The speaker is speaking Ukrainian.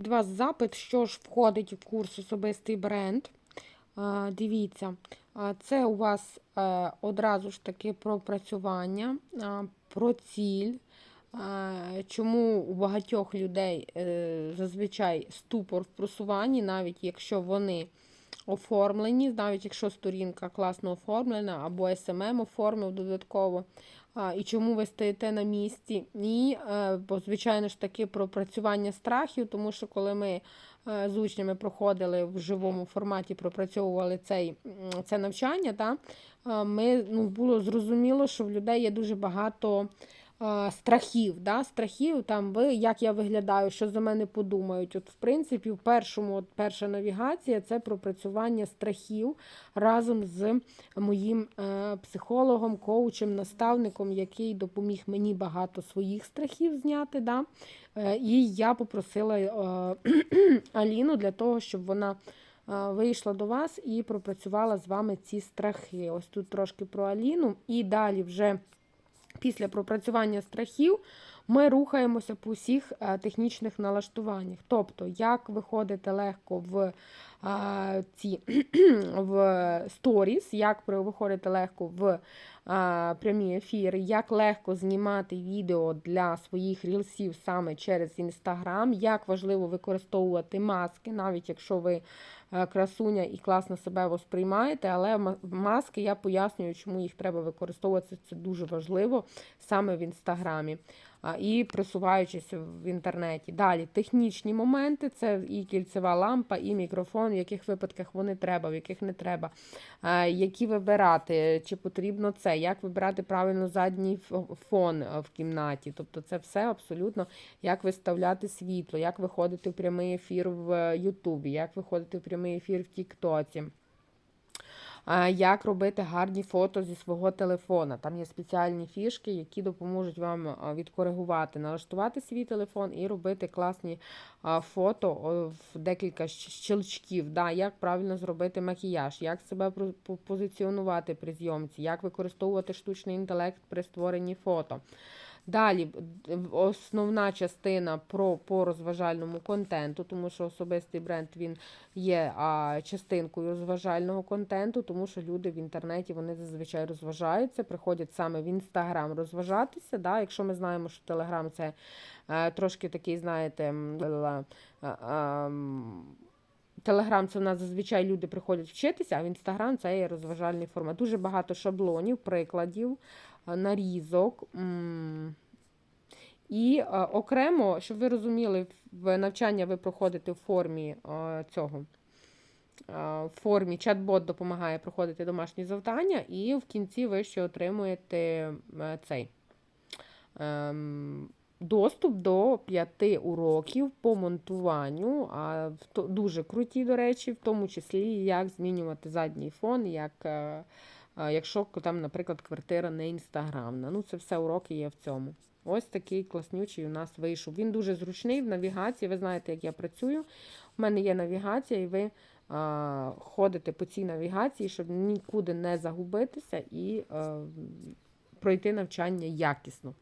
Від вас запит, що ж входить в курс особистий бренд. Дивіться, це у вас е, одразу ж таки про працювання, про ціль. Чому у багатьох людей е, зазвичай ступор в просуванні, навіть якщо вони оформлені, навіть якщо сторінка класно оформлена, або SMM оформив додатково. І чому ви стоїте на місці? І, е, звичайно ж таки, про працювання страхів, тому що коли ми е, з учнями проходили в живому форматі, пропрацьовували цей, це навчання, та, е, ми, ну, було зрозуміло, що в людей є дуже багато страхів. Да? Страхів, там, ви, як я виглядаю, що за мене подумають. От, В принципі, в першому, от, перша навігація це пропрацювання страхів разом з моїм е, психологом, коучем, наставником, який допоміг мені багато своїх страхів зняти. Да? Е, і я попросила е, Аліну для того, щоб вона. е, Вийшла до вас і пропрацювала з вами ці страхи. Ось тут трошки про Аліну. І далі вже після пропрацювання страхів ми рухаємося по всіх е, технічних налаштуваннях. Тобто, як виходити легко в а, ці в сторіс, як виходити легко в е, прямі ефіри, як легко знімати відео для своїх рілсів саме через Інстаграм, як важливо використовувати маски, навіть якщо ви е, красуня і класно себе восприймаєте, але маски я пояснюю, чому їх треба використовувати. Це дуже важливо саме в інстаграмі. І просуваючись в інтернеті. Далі технічні моменти це і кільцева лампа, і мікрофон, в яких випадках вони треба, в яких не треба. Які вибирати, чи потрібно це, як вибирати правильно задній фон е, в кімнаті. Тобто це все абсолютно як виставляти світло, як виходити в прямий ефір в Ютубі, як виходити в прямий ефір в Тіктоці. А, Як робити гарні фото зі свого телефона. Там є спеціальні фішки, які допоможуть вам відкоригувати, налаштувати свій телефон і робити класні фото в декілька щелчків. Да, Як правильно зробити макіяж, як себе позиціонувати при зйомці, як використовувати штучний інтелект при створенні фото. Далі основна частина про по розважальному контенту, тому що особистий бренд він є а, частинкою розважального контенту, тому що люди в інтернеті вони зазвичай розважаються, приходять саме в інстаграм розважатися. Да? Якщо ми знаємо, що телеграм це е, трошки такий, знаєте, а, м, Телеграм це в нас зазвичай люди приходять вчитися, а в інстаграм це є розважальний формат. Дуже багато шаблонів, прикладів, нарізок. І е, окремо, щоб ви розуміли, в навчання ви проходите в формі е, цього. е, В формі чат-бот допомагає проходити домашні завдання, і в кінці ви ще отримуєте е, цей ем, доступ до п'яти уроків по монтуванню. А дуже круті, до речі, в тому числі, як змінювати задній фон, як, е, е, якщо там, наприклад, квартира не інстаграмна. Ну, це все уроки є в цьому. Ось такий класнючий у нас вийшов. Він дуже зручний в навігації. Ви знаєте, як я працюю. У мене є навігація, і ви а, ходите по цій навігації, щоб нікуди не загубитися і е, пройти навчання якісно.